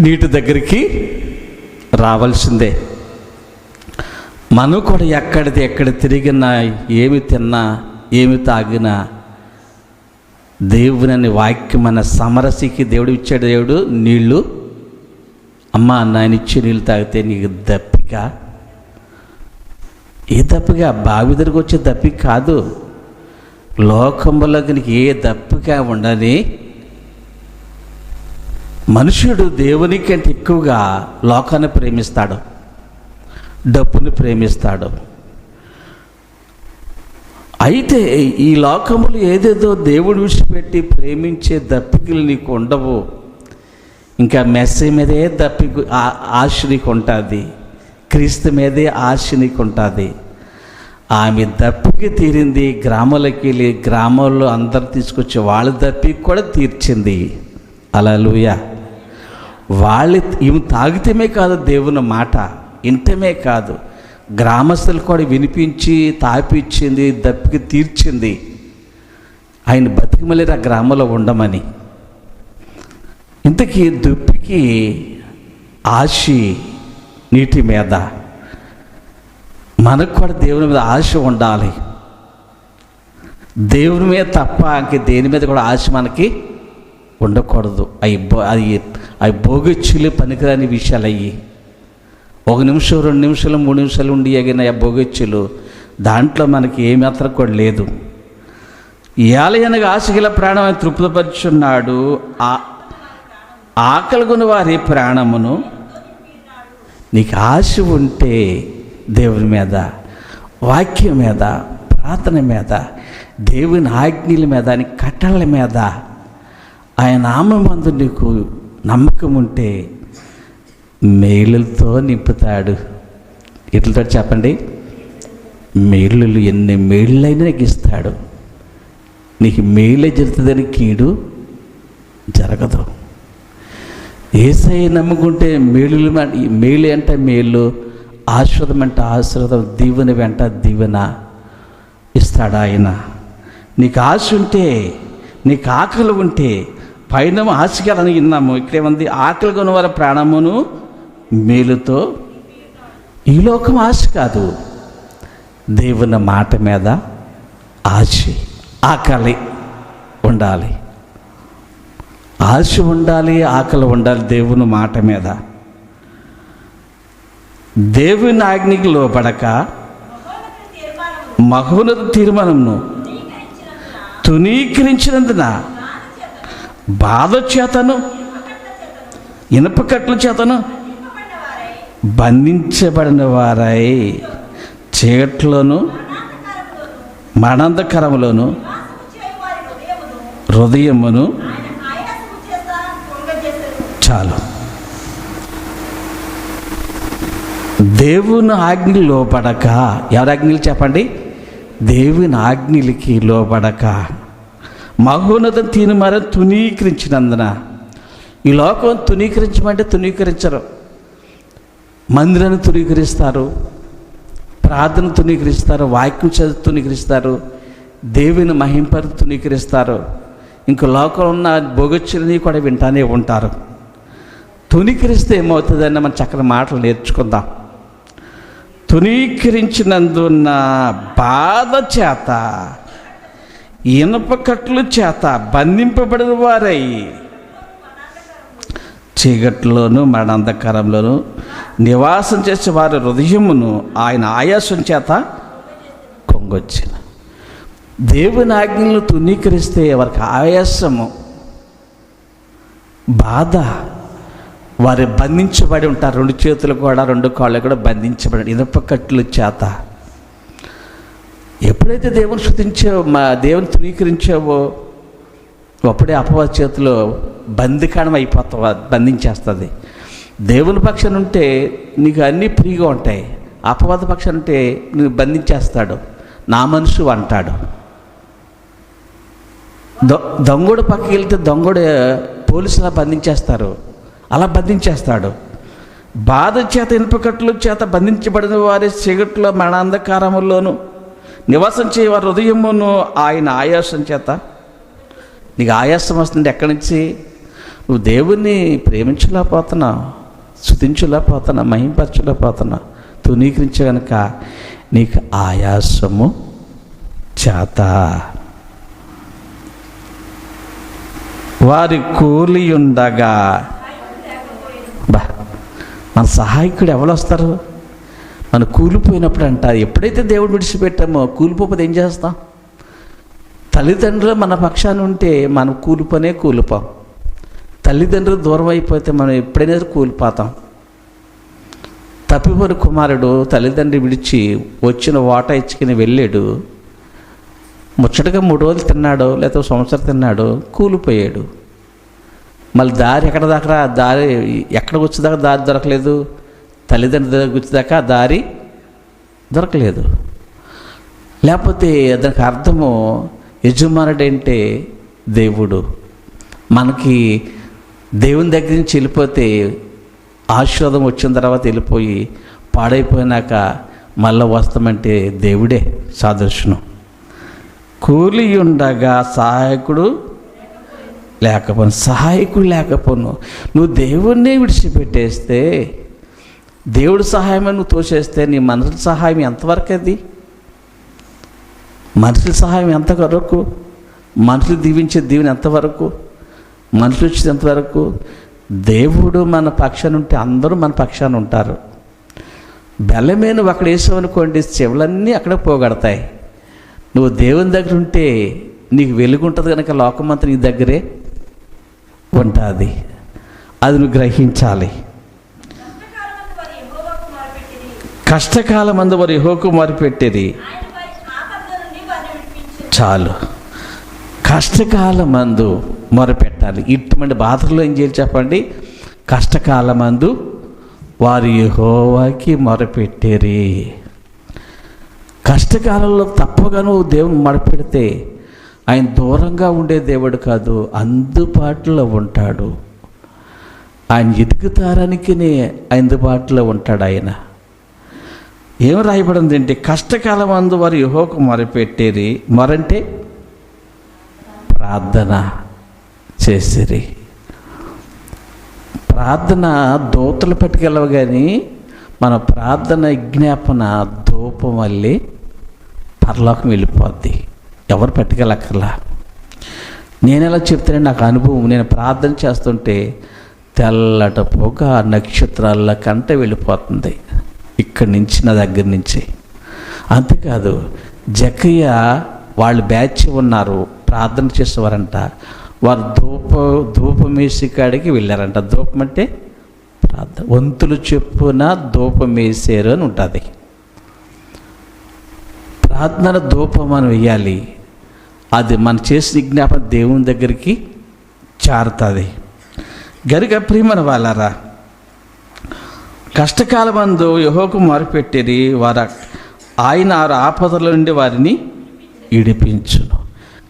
నీటి దగ్గరికి రావాల్సిందే. మనం కూడా ఎక్కడిది ఎక్కడ తిరిగినా ఏమి తిన్నా ఏమి తాగినా దేవుని అనే వాక్యం మన సమరసికి దేవుడు ఇచ్చాడు. దేవుడు నీళ్ళు అమ్మ నాయన ఇచ్చే నీళ్ళు తాగితే నీకు దప్పిక. ఏ దప్పిక? బావి దగ్గరకు వచ్చే దప్పిక కాదు. లోకంలోకి నీకు ఏ దప్పిక ఉండని మనుషుడు దేవుని కంటే ఎక్కువగా లోకాన్ని ప్రేమిస్తాడు డబ్బుని ప్రేమిస్తాడు. అయితే ఈ లోకములు ఏదేదో దేవుడు విడిచిపెట్టి ప్రేమించే దప్పికలు నీకు ఉండవు. ఇంకా మెస్సీ మీదే దప్పి ఆశ నీకు ఉంటుంది క్రీస్తు మీదే ఆశ నీకు ఉంటుంది. ఆమె దప్పికి తీరింది గ్రామాలకి వెళ్ళి గ్రామాల్లో అందరు తీసుకొచ్చి వాళ్ళ దప్పికి కూడా తీర్చింది. అలా వాళ్ళు ఈమె తాగితేమే కాదు దేవుని మాట ఇంటమే కాదు. గ్రామస్తులు కూడా వినిపించి తాపించింది దప్పికి తీర్చింది. ఆయన బతికిమలేరు ఆ గ్రామంలో ఉండమని. ఇంతకీ దుప్పికి ఆశి నీటి మీద. మనకు కూడా దేవుని మీద ఆశ ఉండాలి. దేవుని మీద తప్ప ఇంక దేని మీద కూడా ఆశ మనకి ఉండకూడదు. అవి అది అవి అవి భోగచ్చులు పనికిరాని విషయాలు అయ్యి ఒక నిమిషం రెండు నిమిషాలు మూడు నిమిషాలు ఉండి ఎగిన ఆ భోగచ్చులు దాంట్లో మనకి ఏమాత్రం కూడా లేదు. ఏలయనగా ఆశగల ప్రాణం ఆయన తృప్తిపరుచున్నాడు ఆ ఆకలిగొని వారి ప్రాణమును. నీకు ఆశ ఉంటే దేవుని మీద వాక్యం మీద ప్రార్థన మీద దేవుని ఆజ్ఞల మీద నీ కట్టల మీద ఆయన నామందు నీకు నమ్మకం ఉంటే మేలులతో నింపుతాడు. ఇట్లతో చెప్పండి? మేలులు ఎన్ని మేళ్ళైనా నీకు ఇస్తాడు నీకు మేలే జరుగుతుందని కీడు జరగదు. ఏసై నమ్ముకుంటే మేలులు మేలు అంటే మేలు ఆశ్రదం అంటే ఆశ్రదం దీవెన వెంట దీవెన ఇస్తాడు ఆయన. నీకు ఆశ ఉంటే నీకు ఆకలి ఉంటే పైన ఆశగాలని విన్నాము ఇక్కడేమంది ఆకలి కొన వారి ప్రాణమును మేలుతో ఈ లోకం ఆశ కాదు. దేవుని మాట మీద ఆశ ఆకలి ఉండాలి. ఆశ ఉండాలి ఆకలి ఉండాలి దేవుని మాట మీద. దేవుని ఆజ్ఞకి లోపడక మహోన్నత తీర్మానంను తునీకరించినందున బాధ చేతను ఇనపకట్ల చేతను బంధించబడిన వారై చీకట్లోను మనందకరములోను హృదయమును చాలు. దేవుని ఆజ్ఞలు లోపడక ఎవరి ఆజ్ఞలు చెప్పండి? దేవుని ఆజ్ఞలకి లోపడక. మహోన్నత తీర్మాన తునీకరించినందున ఈ లోకం తునీకరించమంటే తునీకరించరు మందిరాన్ని తునీకరిస్తారు ప్రార్థన తునీకరిస్తారు వాక్యం చదువు తునీకరిస్తారు దేవుని మహింపరు తునీకరిస్తారు ఇంక లోకంలో ఉన్న బొగొచ్చిని కూడా వింటానే ఉంటారు. తునీకరిస్తే ఏమవుతుందన్న మన చక్కని మాటలు నేర్చుకుందాం. తునీకరించినందున్న బాధ చేత ఇనపకట్ల చేత బంధింపబడిన వారై. చీకట్లోను మరణాంధకారంలోను నివాసం చేసే వారి హృదయమును ఆయన ఆయాసం చేత కొంగొచ్చిన. దేవుని ఆజ్ఞలను తునీకరిస్తే వారికి ఆయాసము బాధ. వారు బంధించబడి ఉంటారు. రెండు చేతులు కూడా రెండు కాళ్ళు కూడా బంధించబడి ఇనపకట్లు చేత ఎప్పుడైతే దేవుని శృతించావో మా దేవుని తునీకరించావో అప్పుడే అపవాద చేతిలో బందికాణం అయిపోతావు బంధించేస్తుంది. దేవుని పక్షాన ఉంటే నీకు అన్నీ ఫ్రీగా ఉంటాయి. అపవాద పక్షాన ఉంటే నువ్వు బంధించేస్తాడు. నా మనసు అంటాడు. దొ దొంగడు పక్కకి వెళ్తే దొంగడు పోలీసులా బంధించేస్తారు. అలా బంధించేస్తాడు. బాధ చేత ఇనుపకట్లు చేత బంధించబడిన వారి సిగట్లో మరణాంధకారముల్లోను నివాసం చేయవారి హృదయమును ఆయన ఆయాసం చేత? నీకు ఆయాసం వస్తుంది ఎక్కడి నుంచి? నువ్వు దేవుణ్ణి ప్రేమించలేకపోతున్నావు స్థుతించలేకపోతున్నా మహింపరచలేకపోతున్నా. తునీకరించే కనుక నీకు ఆయాసము చేత. వారి కూలి ఉండగా బా మన సహాయకుడు ఎవరు వస్తారు? మనం కూలిపోయినప్పుడు అంట ఎప్పుడైతే దేవుడు విడిచిపెట్టామో కూలిపోతే ఏం చేస్తాం? తల్లిదండ్రులు మన పక్షాన ఉంటే మనం కూలిపోనే కూలిపోం. తల్లిదండ్రులు దూరం అయిపోతే మనం ఎప్పుడైనా కూలిపోతాం. తప్పిపోని కుమారుడు తల్లిదండ్రి విడిచి వచ్చిన వాట ఇచ్చుకుని వెళ్ళాడు. ముచ్చటగా మూడు రోజులు తిన్నాడు లేకపోతే సంవత్సరం తిన్నాడు కూలిపోయాడు. మళ్ళీ దారి ఎక్కడ దాకా దారి ఎక్కడికి వచ్చేదాకా దారి దొరకలేదు. తల్లిదండ్రుల దగ్గరికి దారి దొరకలేదు. లేకపోతే దానికి అర్థము యజమానుడంటే దేవుడు. మనకి దేవుని దగ్గర నుంచి వెళ్ళిపోతే ఆశీర్వాదం వచ్చిన తర్వాత వెళ్ళిపోయి పాడైపోయినాక మళ్ళీ వస్తామంటే దేవుడే సాదృశ్యం. కూలి ఉండగా సహాయకుడు లేకపోను సహాయకుడు లేకపోను. నువ్వు దేవుణ్ణే విడిచిపెట్టేస్తే దేవుడి సహాయమే నువ్వు తోసేస్తే నీ మనుషుల సహాయం ఎంతవరకు అది మనుషుల సహాయం ఎంతవరకు? మనుషులు దీవించే దీవుని ఎంతవరకు? మనుషులు వచ్చేది ఎంతవరకు? దేవుడు మన పక్షాన ఉంటే అందరూ మన పక్షాన ఉంటారు. బెల్లమే అక్కడ వేసావనుకోండి చెవులన్నీ అక్కడ పోగొడతాయి. నువ్వు దేవుని దగ్గర ఉంటే నీకు వెలుగుంటుంది కనుక లోకమంతా నీ దగ్గరే ఉంటుంది. అది నువ్వు గ్రహించాలి. కష్టకాలం అందు వారి హోకు మొరిపెట్టేది. చాలు. కష్టకాలమందు మొరపెట్టాలి. ఇటువంటి బాధల్లో ఏం చేయాలి చెప్పండి? కష్టకాలమందు వారి యహోవాకి మొరపెట్టేరి. కష్టకాలంలో తప్పగాను దేవుని మొరపెడితే ఆయన దూరంగా ఉండే దేవుడు కాదు అందుబాటులో ఉంటాడు. ఆయన ఎదుగుతారానికినే అందుబాటులో ఉంటాడు ఆయన. ఏం రాయబడింది అంటే కష్టకాలం అందు వారు యహోకు మొరపెట్టేరి మరంటే ప్రార్థన చేసిరి. ప్రార్థన దూతలు పట్టుకెళ్ళవు కానీ మన ప్రార్థన విజ్ఞాపన ధూపం వల్లే పరలోకం వెళ్ళిపోద్ది. ఎవరు పట్టుకెళ్ళక్కర్లా? నేను ఎలా చెప్తానని నాకు అనుభవం. నేను ప్రార్థన చేస్తుంటే తెల్లట పొగ నక్షత్రాల కంట వెళ్ళిపోతుంది. ఇక్కడి నుంచి నా దగ్గర నుంచి. అంతేకాదు జకయ్య వాళ్ళు బ్యాచ్ ఉన్నారు ప్రార్థన చేసేవారంట. వారు ధూప ధూపం వేసి కాడికి వెళ్ళారంట. ధూపం అంటే ప్రార్థన. వంతులు చెప్పున ధూపం వేసారు అని ఉంటుంది. ప్రార్థన ధూపం అని వేయాలి అది మనం చేసిన విజ్ఞాపన దేవుని దగ్గరికి చారుతుంది. గరిగ ప్రియమని వాళ్ళారా కష్టకాలమందు యహోకు మొరపెట్టిరి వారు ఆయన ఆరు ఆపదల నుండి వారిని ఇడిపించును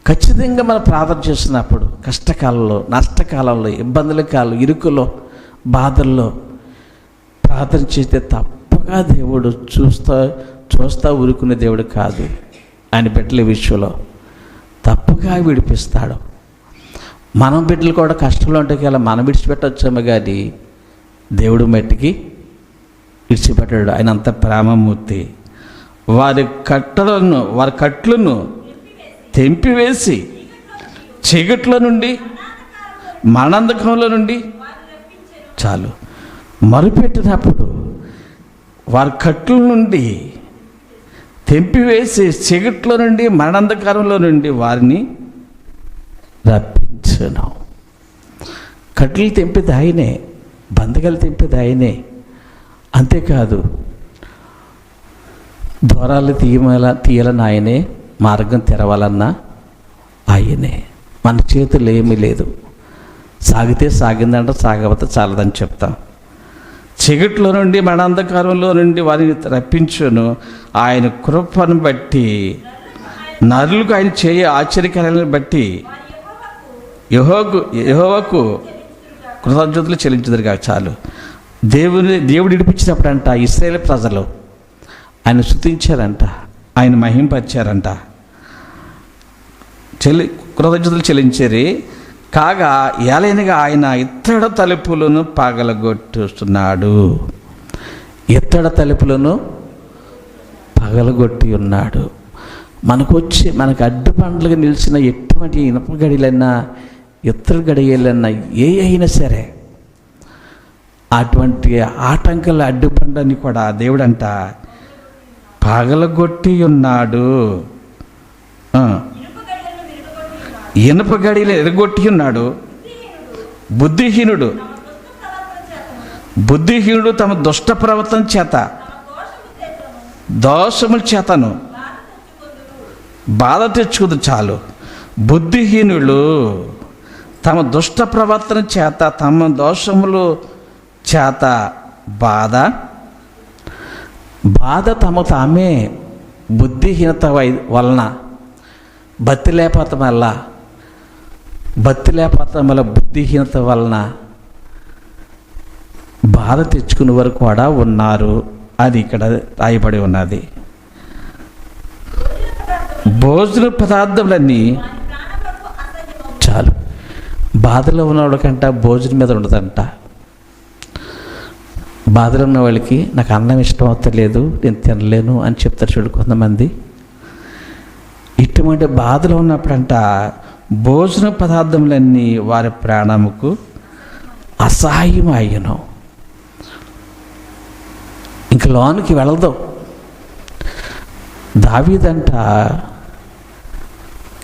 ఖచ్చితంగా మనం ప్రార్థన చేస్తున్నప్పుడు కష్టకాలంలో నష్టకాలంలో ఇబ్బందుల కాలం ఇరుకులో బాధల్లో ప్రార్థన చేస్తే తప్పగా దేవుడు చూస్తా చూస్తా ఊరుకునే దేవుడు కాదు. ఆయన బిడ్డల విషయంలో తప్పగా విడిపిస్తాడు. మనం బిడ్డలు కూడా కష్టంలో ఉంటే కదా మనం విడిచిపెట్టొచ్చాము కానీ దేవుడు మట్టికి విడిచిపెట్టాడు ఆయన అంత ప్రేమమూర్తి. వారి కట్టలను వారి కట్లను తెంపివేసి చీకట్ల నుండి మరణాంధకంలో నుండి చాలు. మరుపెట్టినప్పుడు వారి కట్ల నుండి తెంపివేసి చీకట్ల నుండి మరణాంధకారంలో నుండి వారిని రప్పించను. కట్లు తెంపేది ఆయనే బంధకాలు తెంపేది ఆయనే. అంతేకాదు ద్వారాలు తీయమల తీయాలని ఆయనే మార్గం తెరవాలన్నా ఆయనే. మన చేతులు ఏమీ లేదు. సాగితే సాగిందంటే సాగకపోతే చాలదని చెప్తాం. చీకట్లో నుండి మన అంధకారంలో నుండి వారిని రప్పించును. ఆయన కృపను బట్టి నరులకు ఆయన చేయ ఆశ్చర్యకరాలను బట్టి యహోకు యహోవకు కృతజ్ఞతలు చెల్లించదురుగా చాలు. దేవుని దేవుడు ఇడిపించినప్పుడంట ఇస్రాయేల్ ప్రజలు. ఆయన శృతించారంట. ఆయన మహింపరిచారంట. చెల్లి కృతజ్ఞతలు చెల్లించేరి కాగా ఏలైనగా ఆయన ఇత్తడ తలుపులను పగలగొట్టుస్తున్నాడు. ఇత్తడ తలుపులను పగలగొట్టి ఉన్నాడు. మనకు వచ్చి మనకు అడ్డుపండ్లుగా నిలిచిన ఎటువంటి ఇనప గడిలైనా ఇత్తడి గడియలైనా ఏ అయినా సరే అటువంటి ఆటంకాలు అడ్డుబండని కూడా దేవుడంట. పగలగొట్టి ఉన్నాడు. ఇనుప గడియలు ఎరగొట్టి ఉన్నాడు. బుద్ధిహీనుడు. బుద్ధిహీనుడు తమ దుష్ట ప్రవర్తన చేత. దోషముల చేతను. బాధ తెచ్చుకుంది చాలు. బుద్ధిహీనులు తమ దుష్ట ప్రవర్తన చేత తమ దోషములు చేత బాధ. బాధ తమ తామే బుద్ధిహీనత వై- వలన బత్తి లేపతం వల్ల బత్తి లేపతం వల్ల బుద్ధిహీనత వలన బాధ తెచ్చుకునే వరకు కూడా ఉన్నారు. అది ఇక్కడ రాయబడి ఉన్నది. భోజన పదార్థములన్నీ చాలు. బాధలో ఉన్నవాడికంట భోజనం మీద ఉండదంట. బాధలు ఉన్న వాళ్ళకి నాకు అన్నం ఇష్టం అవుతలేదు నేను తినలేను అని చెప్తారు చూడు కొంతమంది. ఇటువంటి బాధలు ఉన్నప్పుడంట భోజన పదార్థములన్నీ వారి ప్రాణముకు అసహాయం అయ్యను ఇంక లోనికి వెళ్ళదు. దావీదంట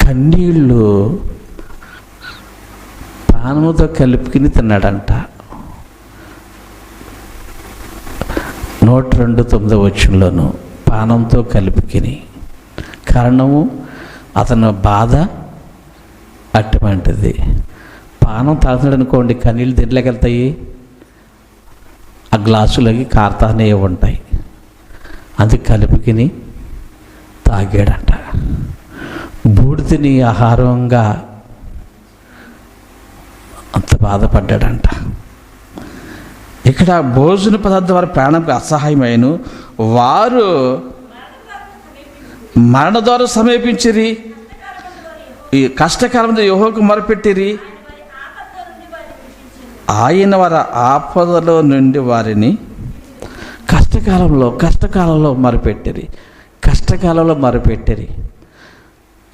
కన్నీళ్ళు పానముతో కలుపుకుని తిన్నాడంట. నూట రెండు తొమ్మిదో వచ్చంలోను పానంతో కలుపుకుని. కారణము అతను బాధ అటువంటిది. పానం తాగుతున్నాడు అనుకోండి కన్నీళ్ళు దీంట్లోకి వెళ్తాయి? ఆ గ్లాసులకి కార్తానే ఉంటాయి. అది కలుపుకుని తాగాడంట. బూడిదని ఆహారంగా అంత బాధపడ్డాడంట. ఇక్కడ భోజన పదార్థం వారి ప్రాణంకి అసహాయమైన. వారు మరణ ద్వారా సమీపించిరి. ఈ కష్టకాలంలో యోహోకు మొరపెట్టిరి. ఆయన వారి ఆపదలో నుండి వారిని కష్టకాలంలో కష్టకాలంలో మరపెట్టిరి. కష్టకాలంలో మరపెట్టిరి.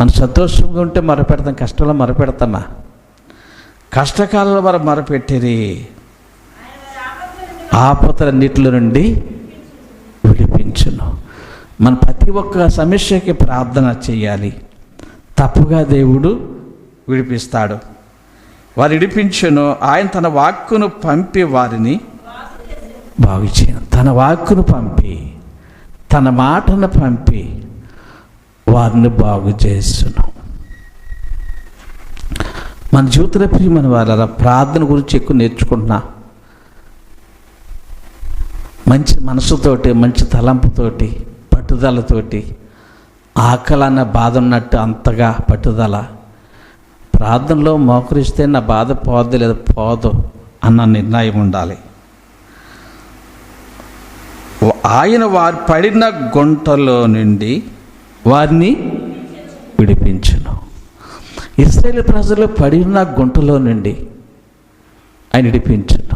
మనం సంతోషంగా ఉంటే మరపెడతాం కష్టంలో మరపెడతామా కష్టకాలంలో వారు మరపెట్టిరి. ఆపదలన్నిటిలో నుండి విడిపించును. మన ప్రతి ఒక్క సమస్యకి ప్రార్థన చేయాలి. తప్పుగా దేవుడు విడిపిస్తాడు. వారు విడిపించును. ఆయన తన వాక్కును పంపి వారిని బాగు చేయను. తన వాక్కును పంపి తన మాటను పంపి వారిని బాగు చేస్తును. మన జీవితంలో ప్రియమైన వాళ్ళ ప్రార్థన గురించి ఎక్కువ నేర్చుకుంటున్నా. మంచి మనసుతోటి మంచి తలంపుతోటి పట్టుదలతోటి ఆకలి అన్న బాధ ఉన్నట్టు అంతగా పట్టుదల. ప్రార్థనలో మోకరిస్తే నా బాధ పోదు లేదా పోదు అన్న నిర్ణయం ఉండాలి. ఆయన వారు పడిన గుంటలో నుండి వారిని విడిపించును. ఇస్రాయేల్ ప్రజలు పడిన గుంటలో నుండి ఆయన విడిపించును.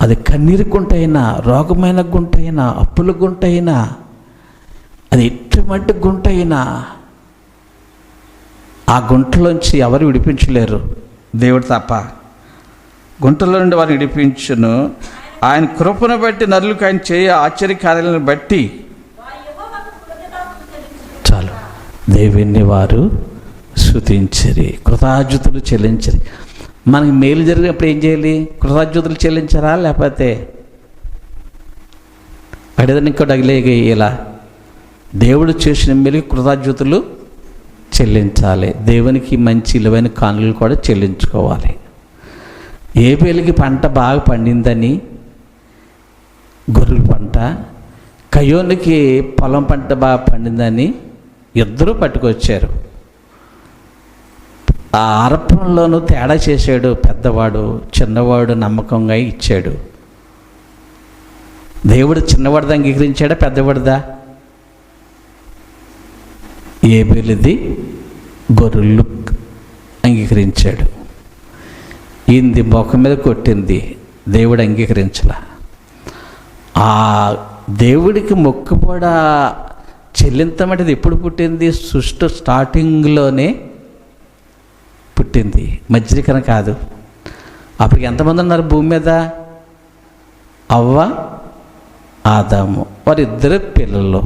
అది కన్నీరు గుంట అయినా రోగమైన గుంట అయినా అప్పుల గుంట అయినా అది ఎటువంటి గుంట అయినా ఆ గుంటలోంచి ఎవరు విడిపించలేరు? దేవుడు తప్ప. గుంటలో నుండి వారిని విడిపించును. ఆయన కృపను బట్టి నరులకు ఆయన చేయ ఆశ్చర్య కార్యాలను బట్టి. చాలు. దేవుణ్ణి వారు శృతించరి కృతాజ్యుతులు చెల్లించరి. మనకి మేలు జరిగినప్పుడు ఏం చేయాలి? కృతజ్ఞతలు చెల్లించరా లేకపోతే అడిదని ఇంకోటి అగిలేగేయాలా దేవుడు చేసిన మేలుకి కృతజ్ఞతలు చెల్లించాలి. దేవునికి మంచి విలువైన కానులు కూడా చెల్లించుకోవాలి. ఏ పేలికి పంట బాగా పండిందని? గొర్రెల పంట. కయోనికి పొలం పంట బాగా పండిందని? ఇద్దరూ పట్టుకొచ్చారు. ఆ అర్పణలోనూ తేడా చేశాడు పెద్దవాడు చిన్నవాడు నమ్మకంగా ఇచ్చాడు. దేవుడు చిన్నవాడిది అంగీకరించాడా పెద్దవాడిదా? ఏ బెలిది గొర్రెలు అంగీకరించాడు. ఈయనది ముఖం మీద కొట్టింది దేవుడు అంగీకరించలా. ఆ దేవుడికి మొక్కుబడ చెల్లింతమంటది ఎప్పుడు పుట్టింది? సృష్టి స్టార్టింగ్లోనే పుట్టింది. మజ్జికన కాదు. అప్పటికి ఎంతమంది ఉన్నారు భూమి మీద? అవ్వ ఆదాము. వారిద్దరు పిల్లలు.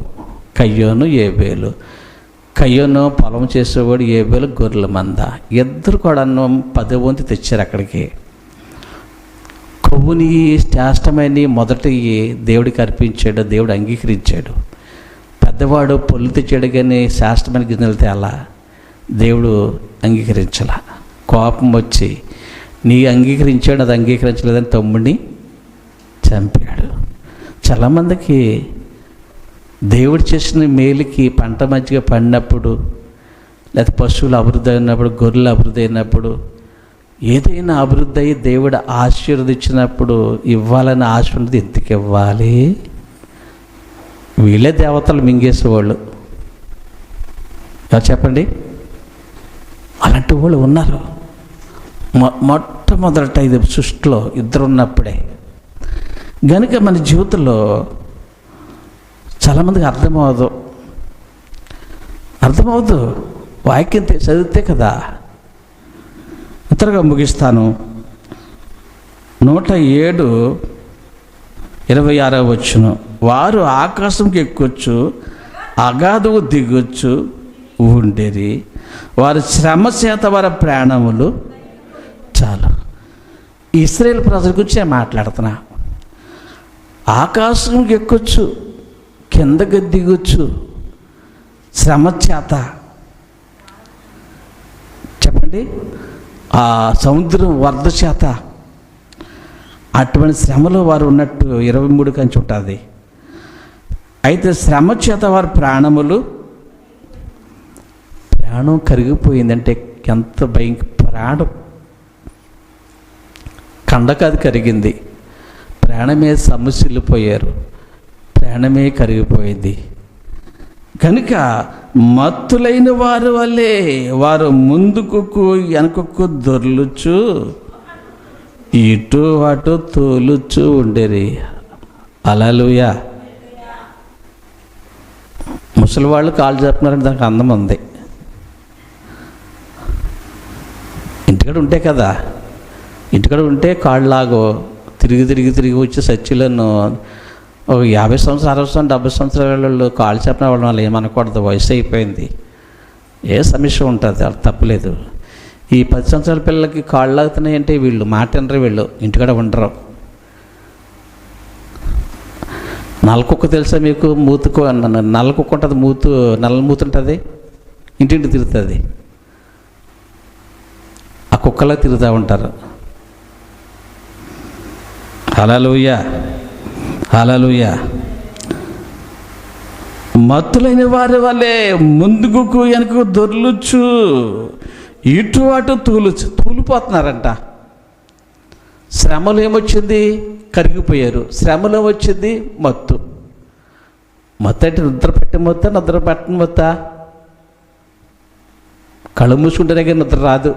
కయ్యోను ఏబేలు. కయ్యోను పొలం చేసేవాడు ఏబేలు గొర్రెల మంద. ఇద్దరు కూడా పది వంతు తెచ్చారు అక్కడికి. కొవ్వుని శ్రేష్టమైన మొదటి దేవుడికి అర్పించాడు దేవుడు అంగీకరించాడు. పెద్దవాడు పొల్లు తెచ్చాడు కానీ శ్రేష్టమైన గిన్నెలు తేలా. దేవుడు అంగీకరించాల. కోపం వచ్చి నీ అంగీకరించాడు అది అంగీకరించలేదని తమ్ముడిని చంపాడు. చాలామందికి దేవుడు చేసిన మేలుకి పంట మంచిగా పండినప్పుడు లేకపోతే పశువులు అభివృద్ధి అయినప్పుడు గొర్రెలు అభివృద్ధి అయినప్పుడు ఏదైనా అభివృద్ధి అయ్యి దేవుడు ఆశీర్వదించినప్పుడు ఇవ్వాలని ఆశ ఉన్నది ఎందుకు ఇవ్వాలి? వీళ్ళే దేవతలు మింగేసేవాళ్ళు. చెప్పండి? అలాంటి వాళ్ళు ఉన్నారు. మొ మొట్టమొదట ఇది సృష్టిలో ఇద్దరు ఉన్నప్పుడే గనుక మన జీవితంలో చాలామందికి అర్థమవదు అర్థమవదు వాక్యం చదివితే కదా. ఇతరుగా ముగిస్తాను. నూట ఏడు ఇరవై ఆరో వచ్చును వారు ఆకాశంకి ఎక్కొచ్చు అగాధువు దిగొచ్చు ఉండేది వారి శ్రమ చేత వారి ప్రాణములు చాలు. ఇస్రాయేల్ ప్రజల గురించి నేను మాట్లాడుతున్నా. ఆకాశం ఎక్కొచ్చు కిందకి దిగొచ్చు శ్రమ చేత. చెప్పండి. ఆ సముద్రం వరద చేత. అటువంటి శ్రమలో వారు ఉన్నట్టు ఇరవై మూడు కంచి ఉంటుంది. అయితే శ్రమ చేత వారి ప్రాణములు ప్రాణం కరిగిపోయిందంటే ఎంత భయం ప్రాణం. కండకాది కరిగింది. ప్రాణమే సమస్యలు పోయారు ప్రాణమే కరిగిపోయింది. కనుక మత్తులైన వారి వల్లే వారు ముందుకు వెనకకు దొర్లుచు ఇటు అటు తోలుచు ఉండేరి. అలలుయా. ముసలి వాళ్ళు కాలు చెప్తున్నారంటే దానికి అందం ఉంది. ఇంటికాడ ఉంటే కదా. ఇంటికాడ ఉంటే కాళ్ళలాగో తిరిగి తిరిగి తిరిగి వచ్చి సచ్యులను ఒక యాభై సంవత్సరాలు అరవై సంవత్సరాలు డెబ్బై సంవత్సరాల వాళ్ళు కాళ్ళు చెప్పిన వాళ్ళు వాళ్ళు ఏమనకూడదు. వయసు అయిపోయింది. ఏ సమస్య ఉంటుంది? అది తప్పలేదు. ఈ పది సంవత్సరాల పిల్లలకి కాళ్ళు లాగుతున్నాయి అంటే వీళ్ళు మాటనరు వీళ్ళు. ఇంటికాడ ఉండరు. నల్లకుక్క తెలుసా మీకు? మూతుకు అన్నాను ఉంటుంది. మూతు నల్ల మూతుంటుంది ఇంటింటి తిరుగుతుంది. ఆ కుక్కలా తిరుగుతూ ఉంటారు. హలలుయ హలలుయ మత్తులైన వారి వల్లే ముందుకు వెనుకకు దొర్లుచు ఇటు అటు తూలుచు తూలిపోతున్నారంట. శ్రమలు ఏమొచ్చింది? కరిగిపోయారు. శ్రమలు ఏమొచ్చింది? మత్తు. మత్తు అంటే నిద్ర పెట్టిన మొత్త నిద్ర పెట్టిన మొత్త. కళ్ళు మూసుకుంటేనే నిద్ర రాదు.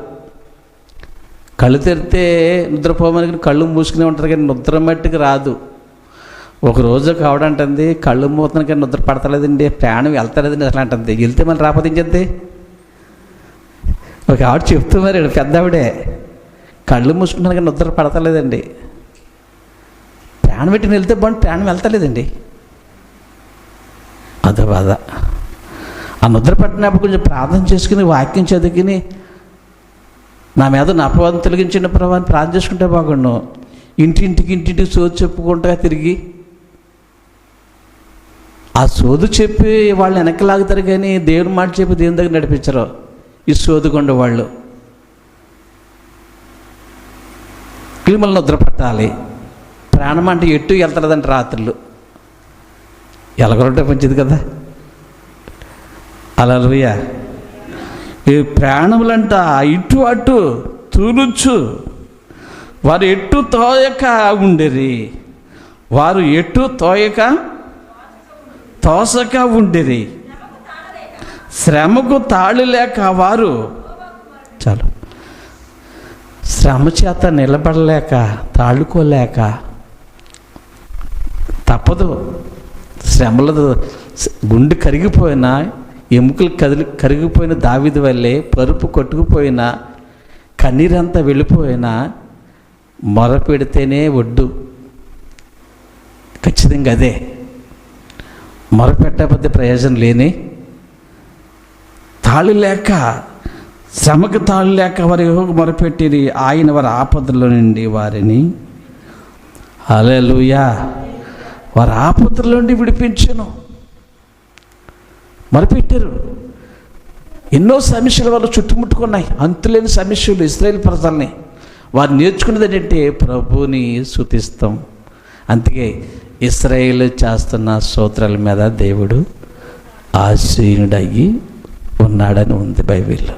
కళ్ళు తెరితే నిద్రపోమని కళ్ళు మూసుకునే ఉంటారు కానీ నిద్ర మట్టుకు రాదు. ఒక రోజు కావడంటుంది కళ్ళు మూతన కానీ నిద్ర పడతలేదండి ప్రాణం వెళ్తలేదండి అసలు అంటుంది వెళ్తే మళ్ళీ రాకపోతే ఇంకెంతే ఒక ఆవిడ చెప్తూ మరి పెద్ద ఆవిడే కళ్ళు మూసుకున్నాను కానీ నిద్ర పడతలేదండి. ప్రాణం పెట్టి వెళ్తే బాగుంది ప్రాణం వెళ్తలేదండి. అదో బాధ. ఆ నిద్ర పట్టినప్పుడు కొంచెం ప్రార్థన చేసుకుని వాక్యం చదువుకుని నా మీద నా అపవాదం తొలగించిన ప్రభావం ప్రార్థన చేసుకుంటే బాగుండు. ఇంటింటికి ఇంటింటికి సోదు చెప్పుకుంటా తిరిగి. ఆ సోదు చెప్పి వాళ్ళు వెనక్కి లాగుతారు కానీ దేవుని మాట చెప్పి దేవుని దగ్గర నడిపించరు. ఈ సోదుకొండ వాళ్ళు. క్రిమినల్ నిద్రపట్టాలి ప్రాణం అంటే ఎటు వెళ్తారంట రాత్రులు. ఎలగొంటే మంచిది కదా. అలా ఈ ప్రాణములంట ఇటు అటు తూలుచు వారు ఎట్టు తోయక ఉండేరి? వారు ఎటు తోయక? తోసక ఉండేరి. శ్రమకు తాళి లేక వారు చాలు. శ్రమ చేత నిలబడలేక తాళుకోలేక తప్పదు. శ్రమలతో గుండె కరిగిపోయినా ఎముకలు కదిలి కరిగిపోయిన దావిది వల్లే పరుపు కొట్టుకుపోయినా కన్నీరంతా వెళ్ళిపోయినా మొర పెడితేనే ఒడ్డు. ఖచ్చితంగా అదే. మొర పెట్టకపోతే ప్రయోజనం లేని తాళి లేక శ్రమకు తాళి లేక వారి యెహోవాకు మొరపెట్టిరి ఆయన వారి ఆపదలో నుండి వారిని. అలెలుయా వారి ఆపదల నుండి విడిపించను. మరపెట్టారు. ఎన్నో సమస్యలు వాళ్ళు చుట్టుముట్టుకున్నాయి. అంతులేని సమస్యలు ఇస్రాయేల్ ప్రజల్ని. వారు నేర్చుకున్నది ఏంటంటే ప్రభుని శుతిస్తాం అందుకే ఇస్రాయేల్ చేస్తున్న సూత్రాల మీద దేవుడు ఆశీనుడయ్యి ఉన్నాడని ఉంది బైబిల్లో.